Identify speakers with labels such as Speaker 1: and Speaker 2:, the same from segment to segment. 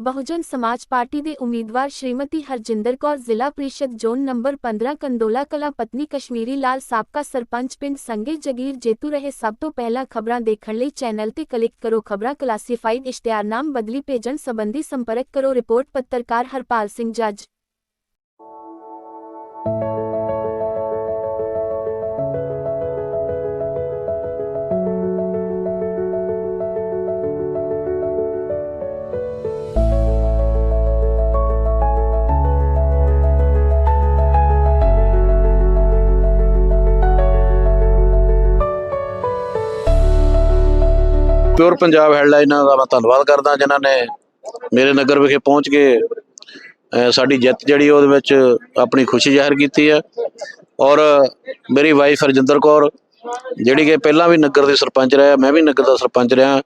Speaker 1: ਬਹੁਜਨ ਸਮਾਜ ਪਾਰਟੀ ਦੇ ਉਮੀਦਵਾਰ ਸ਼੍ਰੀਮਤੀ ਹਰਜਿੰਦਰ ਕੌਰ, ਜ਼ਿਲ੍ਹਾ ਪ੍ਰੀਸ਼ਦ ਜ਼ੋਨ ਨੰਬਰ 15 ਕੰਦੋਲਾ ਕਲਾਂ, ਪਤਨੀ ਕਸ਼ਮੀਰੀ ਲਾਲ ਸਾਬਕਾ ਸਰਪੰਚ ਪਿੰਡ ਸੰਗੇ ਜਗੀਰ ਜੇਤੂ ਰਹੇ ਸਭ ਤੋਂ ਪਹਿਲਾਂ ਖਬਰਾਂ ਦੇਖਣ ਲਈ ਚੈਨਲ ਤੇ ਕਲਿੱਕ ਕਰੋ ਖਬਰਾਂ ਕਲਾਸੀਫਾਈਡ ਇਸ਼ਤਿਹਾਰਨਾਮ ਬਦਲੀ ਭੇਜਣ ਸੰਬੰਧੀ ਸੰਪਰਕ ਕਰੋ, ਰਿਪੋਰਟ ਪੱਤਰਕਾਰ ਹਰਪਾਲ ਸਿੰਘ ਜੱਜ।
Speaker 2: ਪਿਓਰ ਪੰਜਾਬ ਹੈਡਲਾਈਨਾਂ ਦਾ ਮੈਂ ਧੰਨਵਾਦ ਕਰਦਾ ਜਿਨ੍ਹਾਂ ਨੇ ਮੇਰੇ ਨਗਰ ਵਿਖੇ ਪਹੁੰਚ ਕੇ ਸਾਡੀ ਜਿੱਤ ਜਿਹੜੀ ਉਹਦੇ ਵਿੱਚ ਆਪਣੀ ਖੁਸ਼ੀ ਜ਼ਾਹਿਰ ਕੀਤੀ ਹੈ ਔਰ ਮੇਰੀ ਵਾਈਫ ਹਰਜਿੰਦਰ ਕੌਰ, ਜਿਹੜੀ ਕਿ ਪਹਿਲਾਂ ਵੀ ਨਗਰ ਦੇ ਸਰਪੰਚ ਰਿਹਾ, ਮੈਂ ਵੀ ਨਗਰ ਦਾ ਸਰਪੰਚ ਰਿਹਾ,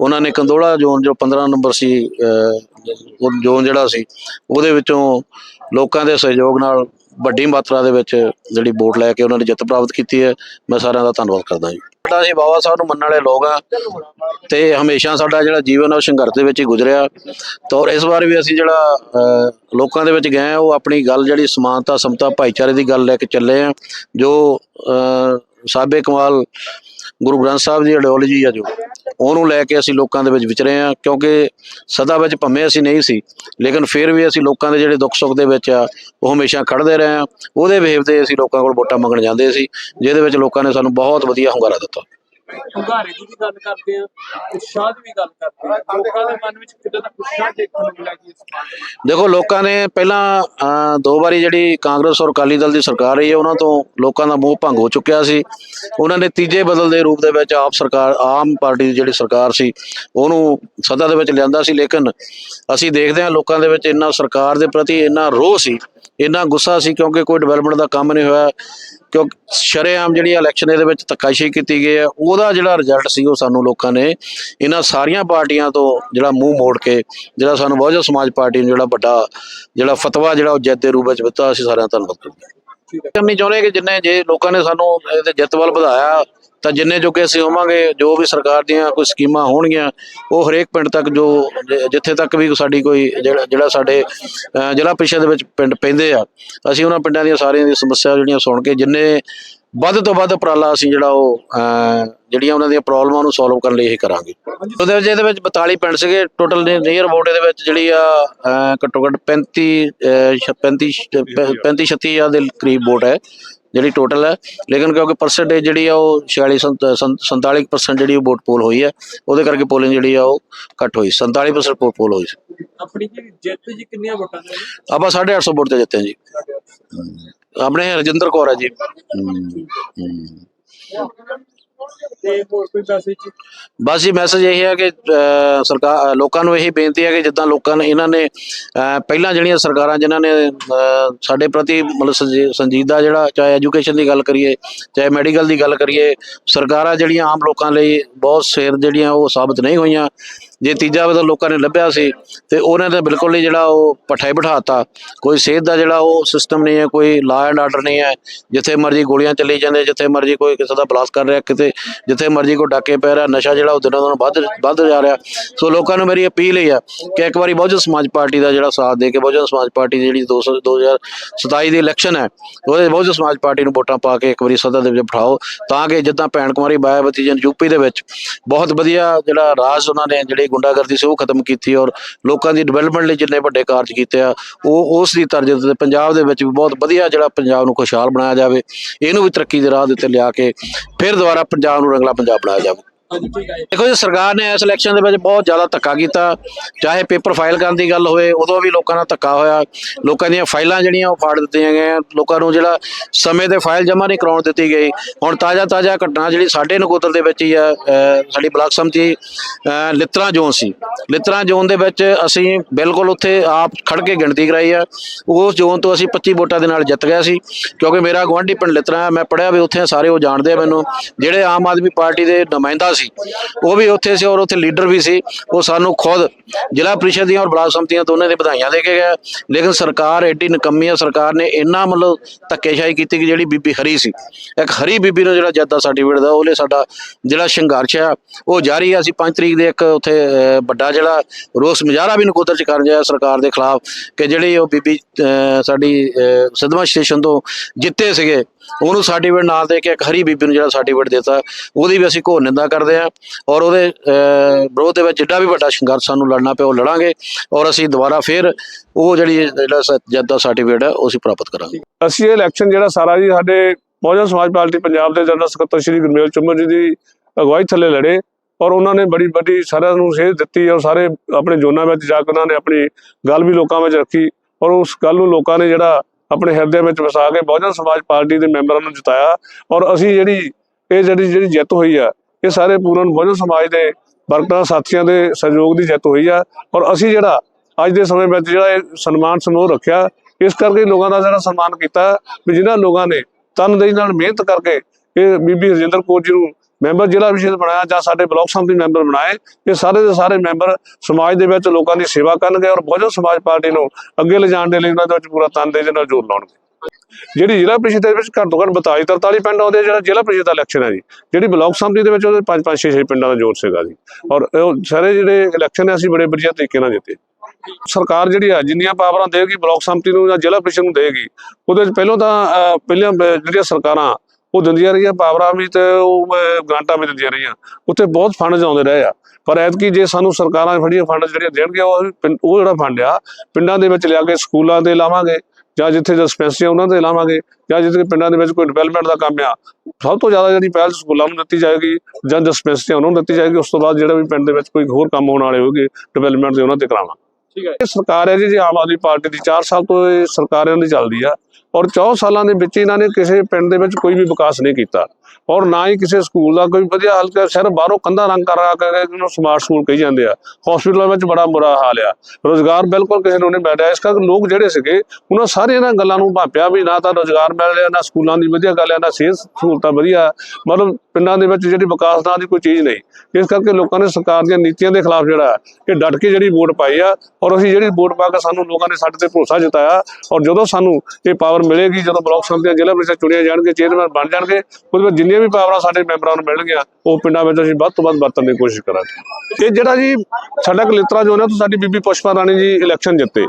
Speaker 2: ਉਹਨਾਂ ਨੇ ਕੰਦੋਲਾ ਜ਼ੋਨ ਜੋ 15 ਨੰਬਰ ਸੀ ਉਹ ਜ਼ੋਨ ਜਿਹੜਾ ਸੀ, ਉਹਦੇ ਵਿੱਚੋਂ ਲੋਕਾਂ ਦੇ ਸਹਿਯੋਗ ਨਾਲ ਵੱਡੀ ਮਾਤਰਾ ਦੇ ਵਿੱਚ ਜਿਹੜੀ ਵੋਟ ਲੈ ਕੇ ਉਹਨਾਂ ਨੇ ਜਿੱਤ ਪ੍ਰਾਪਤ ਕੀਤੀ ਹੈ। ਮੈਂ ਸਾਰਿਆਂ ਦਾ ਧੰਨਵਾਦ ਕਰਦਾ ਜੀ। ਸਾਡਾ ਅਸੀਂ ਬਾਬਾ ਸਾਹਿਬ ਨੂੰ ਮੰਨਣ ਵਾਲੇ ਲੋਕ ਆ। ਤੇ ਹਮੇਸ਼ਾ ਸਾਡਾ ਜਿਹੜਾ ਜੀਵਨ ਉਹ ਸੰਘਰਸ਼ ਦੇ ਵਿੱਚ ਹੀ ਗੁਜ਼ਰਿਆ। ਤਾਂ ਇਸ ਵਾਰ ਵੀ ਅਸੀਂ ਜਿਹੜਾ ਅਹ, ਲੋਕਾਂ ਦੇ ਵਿੱਚ ਗਏ ਆ ਉਹ ਆਪਣੀ ਗੱਲ ਜਿਹੜੀ ਸਮਾਨਤਾ ਸਮਤਾ ਭਾਈਚਾਰੇ ਦੀ ਗੱਲ ਲੈ ਕੇ ਚੱਲੇ ਆ ਜੋ ਅਹ, ਸਾਬੇ ਕਮਾਲ ਗੁਰੂ ਗ੍ਰੰਥ ਸਾਹਿਬ ਦੀ ਆਈਡੀਓਲੋਜੀ ਆ ਜੋ। ਉਹਨੂੰ ਲੈ ਕੇ ਅਸੀਂ ਲੋਕਾਂ ਦੇ ਵਿੱਚ ਵਿਚਰੇ ਆ ਕਿਉਂਕਿ ਸਦਾ ਵਿੱਚ ਭੰਮੇ ਅਸੀਂ ਨਹੀਂ ਸੀ, ਲੇਕਿਨ ਫਿਰ ਵੀ ਅਸੀਂ ਲੋਕਾਂ ਦੇ ਜਿਹੜੇ ਦੁੱਖ ਸੁੱਖ ਦੇ ਵਿੱਚ ਆ, ਉਹ ਹਮੇਸ਼ਾ ਖੜਦੇ ਰਹੇ ਆ ਉਹਦੇ ਵੇਵ ਤੇ ਅਸੀਂ ਲੋਕਾਂ ਕੋਲ ਵੋਟਾਂ ਮੰਗਣ ਜਾਂਦੇ ਸੀ, ਜਿਹਦੇ ਵਿੱਚ ਲੋਕਾਂ ਨੇ ਸਾਨੂੰ ਬਹੁਤ ਵਧੀਆ ਹੁੰਗਾਰਾ ਦਿੱਤਾ।
Speaker 3: ਹੁੰਗਾਰੇ ਦੀ ਵੀ ਗੱਲ ਕਰਦੇ ਆ, ਉਤਸ਼ਾਹ ਦੀ ਵੀ ਗੱਲ ਕਰਦੇ ਆ। ਲੋਕਾਂ ਦੇ ਮਨ ਵਿੱਚ ਕਿਤੇ ਦਾ ਉਤਸ਼ਾਹ ਦੇਖਣ ਨੂੰ ਮਿਲਿਆ ਕਿ ਇਸ
Speaker 2: ਦੇਖੋ, ਲੋਕਾਂ ਨੇ ਪਹਿਲਾਂ ਦੋ ਵਾਰੀ ਜਿਹੜੀ ਕਾਂਗਰਸ ਔਰ ਅਕਾਲੀ ਦਲ ਦੀ ਸਰਕਾਰ ਰਹੀ ਹੈ, ਉਹਨਾਂ ਤੋਂ ਲੋਕਾਂ ਦਾ ਮੋਹ ਭੰਗ ਹੋ ਚੁੱਕਿਆ ਸੀ। ਉਹਨਾਂ ਨੇ ਤੀਜੇ ਬਦਲ ਦੇ ਰੂਪ ਦੇ ਵਿੱਚ ਆਪ ਸਰਕਾਰ, ਆਮ ਪਾਰਟੀ ਦੀ ਜਿਹੜੀ ਸਰਕਾਰ ਸੀ, ਉਹਨੂੰ ਸੱਤਾ ਦੇ ਵਿੱਚ ਲਿਆਂਦਾ ਸੀ। ਲੇਕਿਨ ਅਸੀਂ ਦੇਖਦੇ ਹਾਂ ਲੋਕਾਂ ਦੇ ਵਿੱਚ ਇੰਨਾ ਸਰਕਾਰ ਦੇ ਪ੍ਰਤੀ ਇੰਨਾ ਰੋਹ ਸੀ, ਇੰਨਾ ਗੁੱਸਾ ਸੀ, ਕਿਉਂਕਿ ਕੋਈ ਡਿਵੈਲਪਮੈਂਟ ਦਾ ਕੰਮ ਨਹੀਂ ਹੋਇਆ। ਕਿਉਂਕਿ ਸ਼ਰੇਆਮ ਜਿਹੜੀ ਇਲੈਕਸ਼ਨ ਇਹਦੇ ਵਿੱਚ ਧੱਕਾਸ਼ੀ ਕੀਤੀ ਗਈ ਹੈ, ਉਹਦਾ ਜਿਹੜਾ ਰਿਜ਼ਲਟ ਸੀ ਉਹ ਸਾਨੂੰ ਲੋਕਾਂ ਨੇ ਇਹਨਾਂ ਸਾਰੀਆਂ ਪਾਰਟੀਆਂ ਤੋਂ ਜਿਹੜਾ ਮੂੰਹ ਮੋੜ ਕੇ, ਜਿਹੜਾ ਸਾਨੂੰ ਬਹੁਜਨ ਸਮਾਜ ਪਾਰਟੀ ਨੂੰ ਜਿਹੜਾ ਵੱਡਾ ਜਿਹੜਾ ਫਤਵਾ ਜਿਹੜਾ ਉਹ ਜਿੱਤ ਦੇ ਰੂਪ ਵਿੱਚ ਦਿੱਤਾ, ਅਸੀਂ ਸਾਰਿਆਂ ਦਾ ਧੰਨਵਾਦ ਕਰਦੇ
Speaker 3: ਹਾਂ।
Speaker 2: ਕਰਨੀ ਚਾਹੁੰਦੇ ਕਿ ਜਿੰਨੇ ਜੇ ਲੋਕਾਂ ਨੇ ਸਾਨੂੰ ਇਹਦੇ ਜਿੱਤ ਵੱਲ ਵਧਾਇਆ ਤਾਂ ਜਿੰਨੇ ਜੋਗੇ ਅਸੀਂ ਹੋਵਾਂਗੇ ਜੋ ਵੀ ਸਰਕਾਰ ਦੀਆਂ ਕੋਈ ਸਕੀਮਾਂ ਹੋਣਗੀਆਂ ਉਹ ਹਰੇਕ ਪਿੰਡ ਤੱਕ ਜੋ ਜਿੱਥੇ ਤੱਕ ਵੀ ਸਾਡੀ ਕੋਈ ਜਿਹੜਾ ਸਾਡੇ ਅਹ, ਜ਼ਿਲ੍ਹਾ ਪ੍ਰੀਸ਼ਦ ਦੇ ਵਿੱਚ ਪਿੰਡ ਪੈਂਦੇ ਆ ਅਸੀਂ ਉਹਨਾਂ ਪਿੰਡਾਂ ਦੀਆਂ ਸਾਰੀਆਂ ਦੀਆਂ ਸਮੱਸਿਆ ਜਿਹੜੀਆਂ ਸੁਣ ਕੇ ਜਿੰਨੇ ਵੱਧ ਤੋਂ ਵੱਧ ਉਪਰਾਲਾ ਅਸੀਂ ਜਿਹੜਾ ਉਹ ਜਿਹੜੀਆਂ ਉਹਨਾਂ ਦੀਆਂ ਪ੍ਰੋਬਲਮਾਂ ਨੂੰ ਸੋਲਵ ਕਰਨ ਲਈ ਇਹ ਕਰਾਂਗੇ। ਉਹਦੇ ਵਿੱਚ ਇਹਦੇ ਵਿੱਚ 42 ਪਿੰਡ ਸੀਗੇ ਟੋਟਲ ਨੀਅਰ ਅਬਾਊਟ ਇਹਦੇ ਵਿੱਚ ਜਿਹੜੀ ਆ ਘੱਟੋ ਘੱਟ 35 ਅਹ, ਛ- 35 35 36 ਹਜ਼ਾਰ। ਦੇ ਕਰੀਬ ਵੋਟ ਹੈ ਜਿਹੜੀ ਟੋਟਲ ਹੈ। ਲੇਕਿਨ ਕਿਉਂਕਿ ਪਰਸੈਂਟੇਜ ਜਿਹੜੀ ਆ ਉਹ 46 ਸੰਤ- ਸੰਤ- 47% ਜਿਹੜੀ ਵੋਟ ਪੋਲ ਹੋਈ ਹੈ ਉਹਦੇ ਕਰਕੇ ਪੋਲਿੰਗ ਜਿਹੜੀ ਆ ਉਹ ਘੱਟ ਹੋਈ 47% ਪੋ- ਪੋਲ ਹੋਈ। ਸੀ
Speaker 3: ਆਪਣੀ ਜਿੱਤ ਜੀ ਕਿੰਨੀਆਂ ਵੋਟਾਂ ਨੇ
Speaker 2: ਆਪਾਂ 850 ਵੋਟ ਤੇ ਜਿੱਤੇ ਜੀ। ਆਪਣੇ ਰਜਿੰਦਰ ਕੌਰ ਹੈ ਜੀ।
Speaker 3: ਤੇ ਹੋਰ ਕੋਈ ਮੈਸੇਜ
Speaker 2: ਬਸ ਜੀ ਮੈਸੇਜ ਇਹ ਹੈ ਕਿ ਅਹ, ਸਰਕਾਰ ਲੋਕਾਂ ਨੂੰ ਇਹੀ ਬੇਨਤੀ ਹੈ ਕਿ ਜਿੱਦਾਂ ਲੋਕਾਂ ਨੇ ਇਹਨਾਂ ਨੇ ਅਹ, ਪਹਿਲਾਂ ਜਿਹੜੀਆਂ ਸਰਕਾਰਾਂ ਜਿਨ੍ਹਾਂ ਨੇ ਅਹ, ਸਾਡੇ ਪ੍ਰਤੀ ਮਤਲਬ ਸੰਜੀ- ਸੰਜੀਦਾ ਜਿਹੜਾ ਚਾਹੇ ਐਜੂਕੇਸ਼ਨ ਦੀ ਗੱਲ ਕਰੀਏ ਚਾਹੇ ਮੈਡੀਕਲ ਦੀ ਗੱਲ ਕਰੀਏ ਸਰਕਾਰਾਂ ਜਿਹੜੀਆਂ ਆਮ ਲੋਕਾਂ ਲਈ ਬਹੁਤ ਸਿਰ ਜਿਹੜੀਆਂ ਉਹ ਸਾਬਤ ਨਹੀਂ ਹੋਈਆਂ। ਜੇ ਤੀਜਾ ਬਦਲ ਲੋਕਾਂ ਨੇ ਲੱਭਿਆ ਸੀ, ਤੇ ਉਹਨਾਂ ਦਾ ਬਿਲਕੁਲ ਹੀ ਜਿਹੜਾ ਉਹ ਪਠਾਈ ਬਿਠਾਤਾ। ਕੋਈ ਸਿਹਤ ਦਾ ਜਿਹੜਾ ਉਹ ਸਿਸਟਮ ਨਹੀਂ ਹੈ, ਕੋਈ ਲਾ ਐਂਡ ਆਰਡਰ ਨਹੀਂ ਹੈ। ਜਿੱਥੇ ਮਰਜ਼ੀ ਗੋਲੀਆਂ ਚੱਲੀ ਜਾਂਦੇ, ਜਿੱਥੇ ਮਰਜ਼ੀ ਕੋਈ ਕਿਸੇ ਦਾ ਬਲਾਸ ਕਰ ਰਿਹਾ, ਕਿਤੇ ਜਿੱਥੇ ਮਰਜ਼ੀ ਕੋਈ ਡਾਕੇ ਪੈ ਰਿਹਾ, ਨਸ਼ਾ ਜਿਹੜਾ ਉਹ ਦਿਨੋਂ ਦਿਨ ਵੱਧ ਵੱਧ ਜਾ ਰਿਹਾ। ਸੋ ਲੋਕਾਂ ਨੂੰ ਮੇਰੀ ਅਪੀਲ ਇਹ ਆ ਕਿ ਇੱਕ ਵਾਰੀ ਬਹੁਜਨ ਸਮਾਜ ਪਾਰਟੀ ਦਾ ਜਿਹੜਾ ਸਾਥ ਦੇ ਕੇ ਬਹੁਜਨ ਸਮਾਜ ਪਾਰਟੀ ਦੀ ਜਿਹੜੀ 200 2027 ਦੀ ਇਲੈਕਸ਼ਨ ਹੈ, ਉਹਦੇ ਬਹੁਜਨ ਸਮਾਜ ਪਾਰਟੀ ਨੂੰ ਵੋਟਾਂ ਪਾ ਕੇ ਇੱਕ ਵਾਰੀ ਸੱਤਾ ਦੇ ਵਿੱਚ ਬਿਠਾਓ, ਤਾਂ ਕਿ ਜਿੱਦਾਂ ਭੈਣ ਕੁਮਾਰੀ ਮਾਇਆਵਤੀ ਜੀ ਨੇ ਯੂਪੀ ਦੇ ਵਿੱਚ ਬਹੁਤ ਵਧੀਆ ਜਿਹੜਾ ਰਾਜ ਉਹਨਾਂ ਨੇ ਜਿਹੜੇ ਗੁੰਡਾਗਰਦੀ ਸੀ, ਉਹ ਖਤਮ ਕੀਤੀ ਔਰ ਲੋਕਾਂ ਦੀ ਡਿਵੈਲਪਮੈਂਟ ਲਈ ਜਿੰਨੇ ਵੱਡੇ ਕਾਰਜ ਕੀਤੇ ਆ, ਉਹ ਉਸ ਦੀ ਤਰਜ਼ ਤੇ ਪੰਜਾਬ ਦੇ ਵਿੱਚ ਵੀ ਬਹੁਤ ਵਧੀਆ ਜਿਹੜਾ ਪੰਜਾਬ ਨੂੰ ਖੁਸ਼ਹਾਲ ਬਣਾਇਆ ਜਾਵੇ, ਇਹਨੂੰ ਵੀ ਤਰੱਕੀ ਦੇ ਰਾਹ ਦੇ ਉੱਤੇ ਲਿਆ ਕੇ ਫਿਰ ਦੁਬਾਰਾ ਪੰਜਾਬ ਨੂੰ ਰੰਗਲਾ ਪੰਜਾਬ ਬਣਾਇਆ ਜਾਵੇ। ਦੇਖੋ ਜੀ ਸਰਕਾਰ ਨੇ ਇਸ ਇਲੈਕਸ਼ਨ ਦੇ ਵਿੱਚ ਬਹੁਤ ਜ਼ਿਆਦਾ ਧੱਕਾ ਕੀਤਾ। ਚਾਹੇ ਪੇਪਰ ਫਾਈਲ ਕਰਨ ਦੀ ਗੱਲ ਹੋਵੇ ਉਦੋਂ ਵੀ ਲੋਕਾਂ ਨਾਲ ਧੱਕਾ ਹੋਇਆ। ਲੋਕਾਂ ਦੀਆਂ ਫਾਈਲਾਂ ਜਿਹੜੀਆਂ ਉਹ ਫਾੜ ਦਿੱਤੀਆਂ ਗਈਆਂ। ਲੋਕਾਂ ਨੂੰ ਜਿਹੜਾ ਸਮੇਂ ਤੇ ਫਾਈਲ ਜਮ੍ਹਾਂ ਨਹੀਂ ਕਰਾਉਣ ਦਿੱਤੀ ਗਈ। ਹੁਣ ਤਾਜ਼ਾ ਤਾਜ਼ਾ ਘਟਨਾ ਜਿਹੜੀ ਸਾਡੇ ਨਕੋਦਰ ਦੇ ਵਿੱਚ ਹੀ ਆ ਸਾਡੀ ਬਲਾਕ ਸਮਤੀ ਅਹ, ਜ਼ੋਨ ਸੀ। ਲਿੱਤਰਾ ਜ਼ੋਨ ਦੇ ਵਿੱਚ ਅਸੀਂ ਬਿਲਕੁਲ ਉੱਥੇ ਆਪ ਖੜ ਕੇ ਗਿਣਤੀ ਕਰਾਈ ਆ। ਉਸ ਜ਼ੋਨ ਤੋਂ ਅਸੀਂ 25 ਵੋਟਾਂ ਦੇ ਨਾਲ ਜਿੱਤ ਗਏ ਸੀ। ਕਿਉਂਕਿ ਮੇਰਾ ਗੁਆਂਢੀ ਪਿੰਡ ਲਿੱਤਰਾ ਮੈਂ ਪੜਿਆ ਵੀ ਉੱਥੇ ਸਾਰੇ ਉਹ ਜਾਣਦੇ ਆ ਮੈਨੂੰ। ਜਿਹੜੇ ਆਮ ਆਦਮੀ ਪਾਰਟੀ ਦੇ ਨੁਮਾਇੰਦਾ ਸੀ। ਉਹ ਵੀ ਉੱਥੇ ਸੀ ਔਰ ਉੱਥੇ ਲੀਡਰ ਵੀ ਸੀ। ਉਹ ਸਾਨੂੰ ਖੁਦ ਜ਼ਿਲ੍ਹਾ ਪ੍ਰੀਸ਼ਦ ਦੀਆਂ ਔਰ ਬਲਾਕ ਸੰਮਤੀਆਂ ਦੋਨੇ ਦੇ ਵਧਾਈਆਂ ਦੇ ਕੇ ਗਏ ਲੇਕਿਨ ਸਰਕਾਰ ਐਡੀ ਨਕੰਮੀ ਆ ਸਰਕਾਰ ਨੇ ਇੰਨਾ ਮਤਲਬ ਧੱਕੇਸ਼ਾਹੀ ਕੀਤੀ ਕਿ ਜਿਹੜੀ ਬੀਬੀ ਹਰੀ ਸੀ ਇੱਕ ਹਰੀ ਬੀਬੀ ਨੂੰ ਜਿਹੜਾ ਜੱਦਾ ਸਰਟੀਫਿਕੇਟ ਦਾ ਉਹਲੇ ਸਾਡਾ ਜਿਹੜਾ ਸੰਘਰਸ਼ ਆ ਉਹ ਜਾਰੀ ਆ। ਅਸੀਂ 5 ਤਰੀਕ ਦੇ ਇੱਕ ਉੱਥੇ ਵੱਡਾ ਜਿਹੜਾ ਰੋਸ ਮੁਜ਼ਾਹਰਾ ਵੀ ਨਕੋਦਰ ਚ ਕਰਨ ਜਾਇਆ ਸਰਕਾਰ ਦੇ ਖਿਲਾਫ ਕਿ ਜਿਹੜੀ ਉਹ ਬੀਬੀ ਅਹ, ਸਾਡੀ ਅਹ, ਸਿੱਧਵਾਂ ਸਟੇਸ਼ਨ ਤੋਂ ਜਿੱਤੇ ਸੀਗੇ। ਉਹਨੂੰ ਸਰਟੀਫਿਕੇਟ ਨਾਲ ਦੇ ਕੇ ਇੱਕ ਹਰੀ ਬੀਬੀ ਨੂੰ ਜਿਹੜਾ ਸਰਟੀਫਿਕੇਟ ਦਿੱਤਾ ਉਹਦੀ ਵੀ ਅਸੀਂ ਘੋਰ ਨਿੰਦਾ ਕਰਦੇ ਹਾਂ ਔਰ ਉਹਦੇ ਅਹ, ਵਿਰੋਧ ਦੇ ਵਿੱਚ ਜਿੱਡਾ ਵੀ ਵੱਡਾ ਸੰਘਰਸ਼ ਸਾਨੂੰ ਲੜਨਾ ਪਿਆ ਉਹ ਲੜਾਂਗੇ ਔਰ ਅਸੀਂ ਦੁਬਾਰਾ ਫਿਰ ਉਹ ਜਿਹੜੀ ਜਿਹੜਾ ਸ- ਦਾ ਸਰਟੀਫਿਕੇਟ ਹੈ ਉਹ ਅਸੀਂ ਪ੍ਰਾਪਤ ਕਰਾਂਗੇ।
Speaker 4: ਅਸੀਂ ਇਹ ਇਲੈਕਸ਼ਨ ਜਿਹੜਾ ਸਾਰਾ ਜੀ ਸਾਡੇ ਬਹੁਜਨ ਸਮਾਜ ਪਾਰਟੀ ਪੰਜਾਬ ਦੇ ਜਨਰਲ ਸਕੱਤਰ ਸ਼੍ਰੀ ਗੁਰਮੇਲ ਚੁੰਮਰ ਜੀ ਦੀ ਅਗਵਾਈ ਥੱਲੇ ਲੜੇ ਔਰ ਉਹਨਾਂ ਨੇ ਬੜੀ ਵੱਡੀ ਸਾਰਿਆਂ ਨੂੰ ਸੇਧ ਦਿੱਤੀ ਔਰ ਸਾਰੇ ਆਪਣੇ ਜ਼ੋਨਾਂ ਵਿੱਚ ਜਾ ਕੇ ਉਹਨਾਂ ਨੇ ਆਪਣੀ ਗੱਲ ਵੀ ਲੋਕਾਂ ਵਿੱਚ ਰੱਖੀ ਔਰ ਉਸ ਗੱਲ ਨੂੰ ਲੋਕਾਂ ਨੇ ਜਿਹੜਾ ਆਪਣੇ ਹਿਰਦੇ ਵਿੱਚ ਵਸਾ ਕੇ ਬਹੁਜਨ ਸਮਾਜ ਪਾਰਟੀ ਦੇ ਮੈਂਬਰਾਂ ਨੂੰ ਜਿਤਾਇਆ ਔਰ ਅਸੀਂ ਜਿਹੜੀ ਇਹ ਜਿਹੜੀ ਜਿਹੜੀ ਜਿੱਤ ਹੋਈ ਆ, ਇਹ ਸਾਰੇ ਪੂਰਨ ਬਹੁਜਨ ਸਮਾਜ ਦੇ ਵਰਕਰਾਂ, ਸਾਥੀਆਂ ਦੇ ਸਹਿਯੋਗ ਦੀ ਜਿੱਤ ਹੋਈ ਆ ਔਰ ਅਸੀਂ ਜਿਹੜਾ ਅੱਜ ਦੇ ਸਮੇਂ ਵਿੱਚ ਜਿਹੜਾ ਇਹ ਸਨਮਾਨ ਸਮੂਹ ਰੱਖਿਆ, ਇਸ ਕਰਕੇ ਲੋਕਾਂ ਦਾ ਜਿਹੜਾ ਸਨਮਾਨ ਕੀਤਾ ਵੀ ਜਿਨ੍ਹਾਂ ਲੋਕਾਂ ਨੇ ਤਨਦੇਹੀ ਨਾਲ ਮਿਹਨਤ ਕਰਕੇ ਇਹ ਬੀਬੀ ਹਰਜਿੰਦਰ ਕੌਰ ਜੀ ਨੂੰ ਮੈਂਬਰ ਜ਼ਿਲ੍ਹਾ ਵਿਸ਼ੇਸ਼ ਬਣਾਇਆ ਜਾਂ ਸਾਡੇ ਬਲਾਕ ਸੰਮਤੀ ਮੈਂਬਰ ਬਣਾਏ ਇਹ ਸਾਰੇ ਦੇ ਸਾਰੇ ਮੈਂਬਰ ਸਮਾਜ ਦੇ ਵਿੱਚ ਲੋਕਾਂ ਦੀ ਸੇਵਾ ਕਰਨਗੇ ਔਰ ਬਹੁਜਨ ਸਮਾਜ ਪਾਰਟੀ ਨੂੰ ਅੱਗੇ ਲਿਜਾਣ ਦੇ ਲਈ ਉਹਨਾਂ ਦੇ ਵਿੱਚ ਪੂਰਾ ਤਨਦੇਹੀ ਦੇ ਨਾਲ ਜ਼ੋਰ ਲਾਉਣਗੇ। ਜਿਹੜੀ ਜ਼ਿਲ੍ਹਾ ਪ੍ਰੀਸ਼ਦ ਦੇ ਵਿੱਚ ਘੱਟ ਤੋਂ ਘੱਟ 42 43 ਪਿੰਡ ਆਉਂਦੇ ਆ, ਜਿਹੜਾ ਜ਼ਿਲ੍ਹਾ ਪ੍ਰੀਸ਼ਦ ਦਾ ਇਲੈਕਸ਼ਨ ਹੈ ਜੀ। ਜਿਹੜੀ ਬਲਾਕ ਸੰਮਤੀ ਦੇ ਵਿੱਚ ਉਹਦੇ 5 5 6 6 ਪਿੰਡਾਂ ਦਾ ਜੋਰ ਸੀਗਾ ਜੀ। ਔਰ ਉਹ ਸਾਰੇ ਜਿਹੜੇ ਇਲੈਕਸ਼ਨ ਨੇ ਅਸੀਂ ਬੜੇ ਵਧੀਆ ਤਰੀਕੇ ਨਾਲ ਜਿੱਤੇ। ਸਰਕਾਰ ਜਿਹੜੀ ਆ ਜਿੰਨੀਆਂ ਪਾਵਰਾਂ ਦੇਗੀ ਬਲਾਕ ਸੰਮਤੀ ਨੂੰ ਜਾਂ ਜ਼ਿਲ੍ਹਾ ਪ੍ਰੀਸ਼ਦ ਨੂੰ ਦੇਗੀ ਉਹਦੇ ਵਿੱਚ ਪਹਿਲਾਂ ਤਾਂ ਪਹਿਲਾਂ ਜਿਹੜੀਆਂ ਸਰਕਾਰਾਂ ਉਹ ਦਿੰਦੀਆਂ ਰਹੀਆਂ ਪਾਵਰਾਂ ਵੀ ਤੇ ਉਹ ਗ੍ਰਾਂਟਾਂ ਵੀ ਦਿੰਦੀਆਂ ਰਹੀਆਂ। ਉੱਥੇ ਬਹੁਤ ਫੰਡ ਆਉਂਦੇ ਰਹੇ ਆ। ਪਰ ਐਤਕੀ ਜੇ ਸਾਨੂੰ ਸਰਕਾਰਾਂ ਫੜੀਆਂ ਫੰਡ ਜਿਹੜੀਆਂ ਦੇਣਗੇ ਉਹ ਜਿਹੜਾ ਫੰਡ ਆ ਪਿੰਡਾਂ ਦੇ ਵਿੱਚ ਲਿਆ ਕੇ ਸਕੂਲਾਂ ਤੇ ਲਾਵਾਂਗੇ ਜਾਂ ਜਿੱਥੇ ਡਿਸਪੈਂਸਰੀ ਉਹਨਾਂ ਤੇ ਲਾਵਾਂਗੇ ਜਾਂ ਜਿੱਥੇ ਪਿੰਡਾਂ ਦੇ ਵਿੱਚ ਕੋਈ ਡਿਵੈਲਪਮੈਂਟ ਦਾ ਕੰਮ ਆ ਸਭ ਤੋਂ ਜ਼ਿਆਦਾ ਜਿਹੜੀ ਪਹਿਲ ਸਕੂਲਾਂ ਨੂੰ ਦਿੱਤੀ ਜਾਏਗੀ ਜਾਂ ਡਿਸਪੈਂਸਰੀ ਉਹਨਾਂ ਨੂੰ ਦਿੱਤੀ ਜਾਏਗੀ। ਉਸ ਤੋਂ ਬਾਅਦ ਜਿਹੜਾ ਵੀ ਪਿੰਡ ਦੇ ਵਿੱਚ ਕੋਈ ਹੋਰ ਕੰਮ ਹੋਣ ਵਾਲੇ ਹੋਗੇ ਡਿਵੈਲਪਮੈਂਟ ਦੇ ਉਹਨਾਂ ਤੇ ਕਰਾਵਾਂਗੇ।
Speaker 3: ਠੀਕ ਹੈ।
Speaker 4: ਇਹ ਸਰਕਾਰ ਹੈ ਜੀ ਜੀ ਆਮ ਆਦਮੀ ਪਾਰਟੀ ਦੀ 4 ਸਾਲ ਤੋਂ ਇਹ ਸਰਕਾਰ ਦੀ ਚੱਲਦੀ ਆ। ਔਰ 4 ਸਾਲਾਂ ਦੇ ਵਿੱਚ ਇਹਨਾਂ ਨੇ ਕਿਸੇ ਪਿੰਡ ਦੇ ਵਿੱਚ ਕੋਈ ਵੀ ਵਿਕਾਸ ਨਹੀਂ ਕੀਤਾ। ਔਰ ਨਾ ਹੀ ਕਿਸੇ ਸਕੂਲ ਦਾ ਕੋਈ ਵਧੀਆ ਹਲਕਾ ਸ਼ਹਿਰ ਬਾਹਰੋਂ ਕੰਧਾਂ ਰੰਗ ਕਰਾ ਕੇ ਇਹਨੂੰ ਸਮਾਰਟ ਸਕੂਲ ਕਹੀ ਜਾਂਦੇ ਆ। ਹਸਪੀਟਲਾਂ ਵਿੱਚ ਬੜਾ ਬੁਰਾ ਹਾਲ ਆ। ਰੋਜ਼ਗਾਰ ਬਿਲਕੁਲ ਕਿਸੇ ਨੂੰ ਨਹੀਂ ਮਿਲ ਰਿਹਾ। ਇਸ ਕਰਕੇ ਲੋਕ ਜਿਹੜੇ ਸੀਗੇ ਉਹਨਾਂ ਸਾਰੇ ਇਹਨਾਂ ਗੱਲਾਂ ਨੂੰ ਭਾਪਿਆ ਵੀ ਨਾ ਤਾਂ ਰੋਜ਼ਗਾਰ ਮਿਲ ਰਿਹਾ ਨਾ ਸਕੂਲਾਂ ਦੀ ਵਧੀਆ ਗੱਲ ਹੈ ਨਾ ਸਿਹਤ ਸਹੂਲਤਾਂ ਵਧੀਆ। ਮਤਲਬ ਪਿੰਡਾਂ ਦੇ ਵਿੱਚ ਜਿਹੜੀ ਵਿਕਾਸ ਨਾਂ ਦੀ ਕੋਈ ਚੀਜ਼ ਨਹੀਂ। ਇਸ ਕਰਕੇ ਲੋਕਾਂ ਨੇ ਸਰਕਾਰ ਦੀਆਂ ਨੀਤੀਆਂ ਦੇ ਖਿਲਾਫ ਜਿਹੜਾ ਹੈ, ਇਹ ਡਟ ਕੇ ਜਿਹੜੀ ਵੋਟ ਪਾਈ ਆ। ਔਰ ਅਸੀਂ ਜਿਹੜੀ ਵੋਟ ਪਾ ਕੇ ਸਾਨੂੰ ਲੋਕਾਂ ਨੇ ਸਾਡੇ ਤੇ ਭਰੋਸਾ ਜਤਾਇਆ। ਔਰ ਜਦੋਂ ਸਾਨੂੰ ਇਹ ਪਾਵਰ ਮਿਲੇਗੀ ਜਦੋਂ ਬਲਾਕ ਸੰਮਤੀਆਂ ਜ਼ਿਲ੍ਹਾ ਪ੍ਰੀਸ਼ਦ ਚੁਣੀਆਂ ਜਾਣਗੇ ਚੇਅਰਮੈਨ ਬਣ ਜਾਣਗੇ, ਉਹਦੇ ਬਾਅਦ ਜਿੰਨੀਆਂ ਵੀ ਪਾਵਰਾਂ ਸਾਡੇ ਮੈਂਬਰਾਂ ਨੂੰ ਮਿਲਣਗੀਆਂ, ਉਹ ਪਿੰਡਾਂ ਵਿੱਚ ਅਸੀਂ ਵੱਧ ਤੋਂ ਵੱਧ ਵਰਤਣ ਦੀ ਕੋਸ਼ਿਸ਼ ਕਰਾਂਗੇ। ਇਹ ਜਿਹੜਾ ਜੀ ਸਾਡਾ ਕਲਿੱਤਰਾ ਜੋ ਨੇ ਤੋਂ ਸਾਡੀ ਬੀਬੀ ਪੁਸ਼ਪਾ ਰਾਣੀ ਜੀ ਇਲੈਕਸ਼ਨ ਜਿੱਤੇ।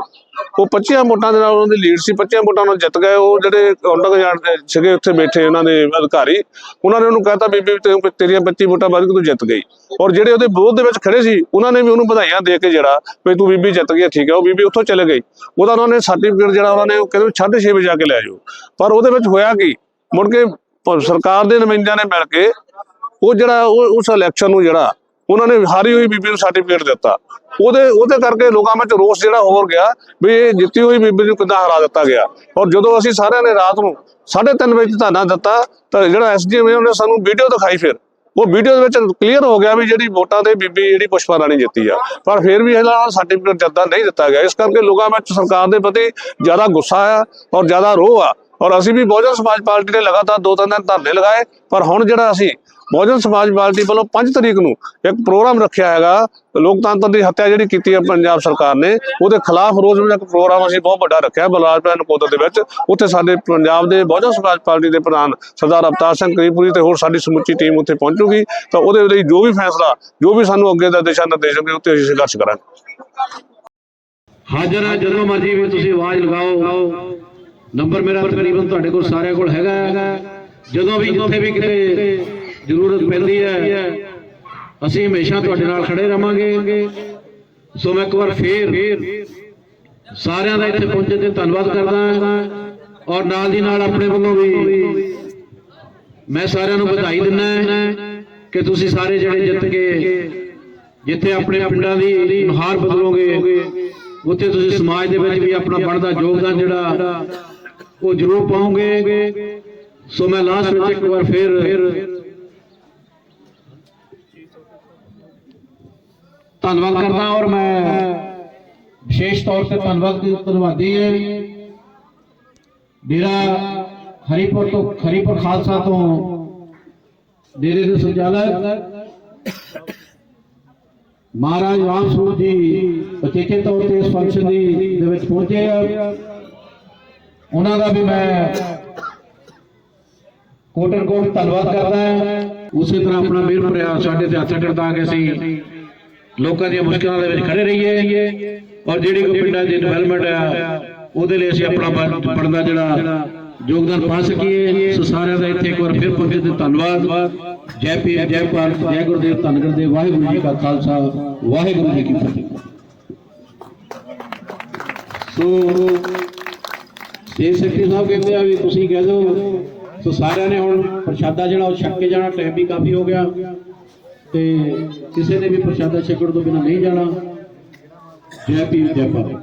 Speaker 4: ਉਹ 25 ਵੋਟਾਂ ਦੇ ਨਾਲ ਉਹਨਾਂ ਦੀ ਲੀਡ ਸੀ 25 ਵੋਟਾਂ ਨਾਲ ਜਿੱਤ ਗਏ ਉਹ ਜਿਹੜੇ ਕਾਊਂਟਰ ਜਾਣ ਸੀਗੇ ਉੱਥੇ ਬੈਠੇ ਉਹਨਾਂ ਦੇ ਅਧਿਕਾਰੀ, ਉਹਨਾਂ ਨੇ ਉਹਨੂੰ ਕਹਿਤਾ ਬੀਬੀ ਤੇਰੀਆਂ 25 ਵੋਟਾਂ ਵੱਧ ਕੇ ਤੂੰ ਜਿੱਤ ਗਈ। ਔਰ ਜਿਹੜੇ ਉਹਦੇ ਵਿਰੋਧ ਦੇ ਵਿੱਚ ਖੜੇ ਸੀ, ਉਹਨਾਂ ਨੇ ਵੀ ਉਹਨੂੰ ਵਧਾਈਆਂ ਦੇ ਕੇ ਜਿਹੜਾ ਵੀ ਤੂੰ ਬੀਬੀ ਜਿੱਤ ਗਈ, ਠੀਕ ਹੈ, ਉਹ ਬੀਬੀ ਉੱਥੋਂ ਚਲੇ ਗਈ। ਉਹਦਾ ਉਹਨਾਂ ਨੇ ਸਰਟੀਫਿਕੇਟ ਜਿਹੜਾ ਉਹਨਾਂ ਨੇ ਉਹ ਕਹਿੰਦੇ 6:30 ਵਜੇ ਜਾ ਕੇ ਲੈ ਜਾਓ। ਪਰ ਉਹਦੇ ਵਿੱਚ ਹੋਇਆ ਕੀ, ਮੁੜ ਕੇ ਸਰਕਾਰ ਦੇ ਨੁਮਾਇੰਦਿਆਂ ਨੇ ਮਿਲ ਕੇ ਉਹ ਜਿਹੜਾ ਉਹ, ਉਸ ਇਲੈਕਸ਼ਨ ਨੂੰ ਜਿਹੜਾ, ਉਹਨਾਂ ਨੇ ਹਾਰੀ ਹੋਈ ਬੀਬੀ ਨੂੰ ਸਰਟੀਫਿਕੇਟ ਦਿੱਤਾ। ਉਹਦੇ ਉਹਦੇ ਕਰਕੇ ਲੋਕਾਂ ਵਿੱਚ ਰੋਸ ਜਿਹੜਾ ਹੋਰ ਗਿਆ ਵੀ ਇਹ ਜਿੱਤੀ ਹੋਈ ਬੀਬੀ ਨੂੰ ਕਿੱਦਾਂ ਹਰਾ ਦਿੱਤਾ ਗਿਆ। ਔਰ ਜਦੋਂ ਅਸੀਂ ਸਾਰਿਆਂ ਨੇ ਰਾਤ ਨੂੰ 3:30 ਵਜੇ ਧਰਨਾ ਦਿੱਤਾ, ਤਾਂ ਜਿਹੜਾ ਐਸਡੀਐਮ ਉਹਨੇ ਸਾਨੂੰ ਵੀਡੀਓ ਦਿਖਾਈ ਫਿਰ। ਉਹ ਵੀਡੀਓ ਦੇ ਵਿੱਚ ਕਲੀਅਰ ਹੋ ਗਿਆ ਵੀ ਜਿਹੜੀ ਵੋਟਾਂ ਤੇ ਬੀਬੀ ਜਿਹੜੀ ਪੁਸ਼ਪਾ ਰਾਣੀ ਜਿੱਤੀ ਆ। ਪਰ ਫਿਰ ਵੀ ਇਹਨਾਂ ਇਹਦਾ ਸਰਟੀਫਿਕੇਟ ਜੱਦਾ ਨਹੀਂ ਦਿੱਤਾ ਗਿਆ। ਇਸ ਕਰਕੇ ਲੋਕਾਂ ਵਿੱਚ ਸਰਕਾਰ ਦੇ ਪ੍ਰਤੀ ਜ਼ਿਆਦਾ ਗੁੱਸਾ ਆ ਔਰ ਜ਼ਿਆਦਾ ਰੋਹ ਆ। ਔਰ ਅਸੀਂ ਵੀ ਬਹੁਜਨ ਸਮਾਜ ਪਾਰਟੀ ਨੇ ਲਗਾਤਾਰ ਦੋ ਤਿੰਨ ਦਿਨ ਧਰਨੇ ਲਗਾਏ। ਪਰ ਹੁਣ ਜਿਹੜਾ ਅਸੀਂ ਬਹੁਜਨ ਸਮਾਜ ਪਾਰਟੀ ਵੱਲੋਂ 5 ਤਰੀਕ ਨੂੰ ਇੱਕ ਪ੍ਰੋਗਰਾਮ ਰੱਖਿਆ ਹੈਗਾ। ਲੋਕਤੰਤਰ ਦੀ ਹੱਤਿਆ ਜਿਹੜੀ ਕੀਤੀ ਹੈ ਪੰਜਾਬ ਸਰਕਾਰ ਨੇ, ਉਹਦੇ ਖਿਲਾਫ ਰੋਜ਼ ਇੱਕ ਪ੍ਰੋਗਰਾਮ ਅਸੀਂ ਬਹੁਤ ਵੱਡਾ ਰੱਖਿਆ ਬਲਾਸਪੁਰ ਨਕੋਦਰ ਦੇ ਵਿੱਚ। ਉੱਥੇ ਸਾਡੇ ਪੰਜਾਬ ਦੇ ਬਹੁਜਨ ਸਮਾਜ ਪਾਰਟੀ ਦੇ ਪ੍ਰਧਾਨ ਸਰਦਾਰ ਅਵਤਾਰ ਸਿੰਘ ਕਰੀਪੁਰੀ ਤੇ ਹੋਰ ਸਾਡੀ ਸਮੁੱਚੀ ਟੀਮ ਉੱਥੇ ਪਹੁੰਚੂਗੀ। ਤਾਂ ਉਹਦੇ ਲਈ ਜੋ ਵੀ ਫੈਸਲਾ, ਜੋ ਵੀ ਸਾਨੂੰ ਅੱਗੇ ਦਾ ਦਿਸ਼ਾ ਨਿਰਦੇਸ਼ ਹੋਣਗੇ ਉੱਤੇ ਅਸੀਂ ਸੰਘਰਸ਼ ਕਰਾਂਗੇ।
Speaker 5: ਹਾਜ਼ਰ ਹੈ ਜਦੋਂ ਮਰਜ਼ੀ ਵੀ ਤੁਸੀਂ ਆਵਾਜ਼ ਲਗਾਓ। ਨੰਬਰ ਮੇਰਾ ਤਕਰੀਬਨ ਤੁਹਾਡੇ ਕੋਲ ਸਾਰਿਆਂ ਕੋਲ ਹੈਗਾ ਜਦੋਂ ਵੀ, ਜਿੱਥੇ ਵੀ ਕਿਤੇ ਜ਼ਰੂਰਤ ਪੈਂਦੀ ਹੈ। ਅਸੀਂ ਹਮੇਸ਼ਾ ਤੁਹਾਡੇ ਨਾਲ ਖੜੇ ਰਵਾਂਗੇ। ਸੋ ਮੈਂ ਇੱਕ ਵਾਰ ਫੇਰ ਸਾਰਿਆਂ ਦਾ ਇੱਥੇ ਪਹੁੰਚੇ ਤੇ ਧੰਨਵਾਦ ਕਰਦਾ ਔਰ ਨਾਲ ਦੀ ਨਾਲ ਆਪਣੇ ਵੱਲੋਂ ਵੀ ਮੈਂ ਸਾਰਿਆਂ ਨੂੰ ਵਧਾਈ ਦਿੰਦਾ ਕਿ ਤੁਸੀਂ ਸਾਰੇ ਜਿਹੜੇ ਜਿੱਤ ਕੇ ਜਿੱਥੇ ਆਪਣੇ ਪਿੰਡਾਂ ਦੀ ਨੁਹਾਰ ਬਦਲੋਗੇ, ਉੱਥੇ ਤੁਸੀਂ ਸਮਾਜ ਦੇ ਵਿੱਚ ਵੀ ਆਪਣਾ ਬਣਦਾ ਯੋਗਦਾਨ ਜਿਹੜਾ ਉਹ ਜ਼ਰੂਰ ਪਾਓਗੇ। ਸੋ ਮੈਂ ਲਾਸਟ ਵਿੱਚ ਇੱਕ ਵਾਰ ਫਿਰ ਧੰਨਵਾਦ ਕਰਦਾ ਔਰ ਮੈਂ ਵਿਸ਼ੇਸ਼ ਤੌਰ ਤੇ ਧੰਨਵਾਦ ਧੰਨਵਾਦੀ ਹੈ। ਡੇਰਾ ਹਰੀਪੁਰ ਤੋਂ, ਹਰੀਪੁਰ ਖਾਲਸਾ ਤੋਂ ਡੇਰੇ ਦੇ ਸੰਚਾਲਕ
Speaker 2: ਮਹਾਰਾਜ ਰਾਮ ਸਰੂਪ ਜੀ ਉਚੇਚੇ ਤੌਰ ਤੇ ਇਸ ਫੰਕਸ਼ਨ ਦੀ ਦੇ ਵਿੱਚ ਪਹੁੰਚੇ ਆ। ਉਹਨਾਂ ਦਾ ਵੀ ਮੈਂ ਕੋਟਨ ਕੋਟ ਧੰਨਵਾਦ ਕਰਦਾ ਹਾਂ। ਉਸੇ ਤਰ੍ਹਾਂ ਆਪਣਾ ਮਿਹਰ ਭਰਿਆ ਸਾਡੇ ਤੇ ਹੱਥ ਟੜਦਾ ਕੇ ਅਸੀਂ ਲੋਕਾਂ ਦੀਆਂ ਮੁਸ਼ਕਲਾਂ ਦੇ ਵਿੱਚ ਖੜੇ ਰਹੀਏ। ਔਰ ਜਿਹੜੀ ਕੋਈ ਪਿੰਡਾਂ ਦੀ ਡਿਵੈਲਪਮੈਂਟ ਆ, ਉਹਦੇ ਲਈ ਅਸੀਂ ਆਪਣਾ ਬਣਦਾ ਜਿਹੜਾ ਯੋਗਦਾਨ ਪਾ ਸਕੀਏ। ਸੋ ਸਾਰਿਆਂ ਦਾ ਇੱਥੇ ਇੱਕ ਵਾਰ ਫਿਰ ਪਹੁੰਚੇ ਤੇ ਧੰਨਵਾਦ। ਜੈ ਪੀ ਜੈ ਭਾਰਤ, ਜੈ ਗੁਰਦੇਵ, ਧੰਨ ਗੁਰਦੇਵ, ਵਾਹਿਗੁਰੂ ਜੀ ਕਾ ਖਾਲਸਾ, ਵਾਹਿਗੁਰੂ ਜੀ ਕੀ ਫਤਿਹ। ਸੋ ਸੇਠ ਸੈਕਟਰੀ ਸਾਹਿਬ ਕਹਿੰਦੇ ਆ ਵੀ ਤੁਸੀਂ ਕਹਿ ਦਿਓ, ਸੋ ਸਾਰਿਆਂ ਨੇ ਹੁਣ ਪ੍ਰਸ਼ਾਦਾ ਜਿਹੜਾ ਉਹ ਛਕ ਕੇ ਜਾਣਾ ਟਾਈਮ ਵੀ ਕਾਫੀ ਹੋ ਗਿਆ। ਤੇ ਕਿਸੇ ਨੇ ਵੀ ਪ੍ਰਸ਼ਾਦਾ ਛਕਣ ਤੋਂ ਬਿਨਾਂ ਨਹੀਂ ਜਾਣਾ। ਜੈ ਪੀਰ ਜੈ ਭਾਰਤ।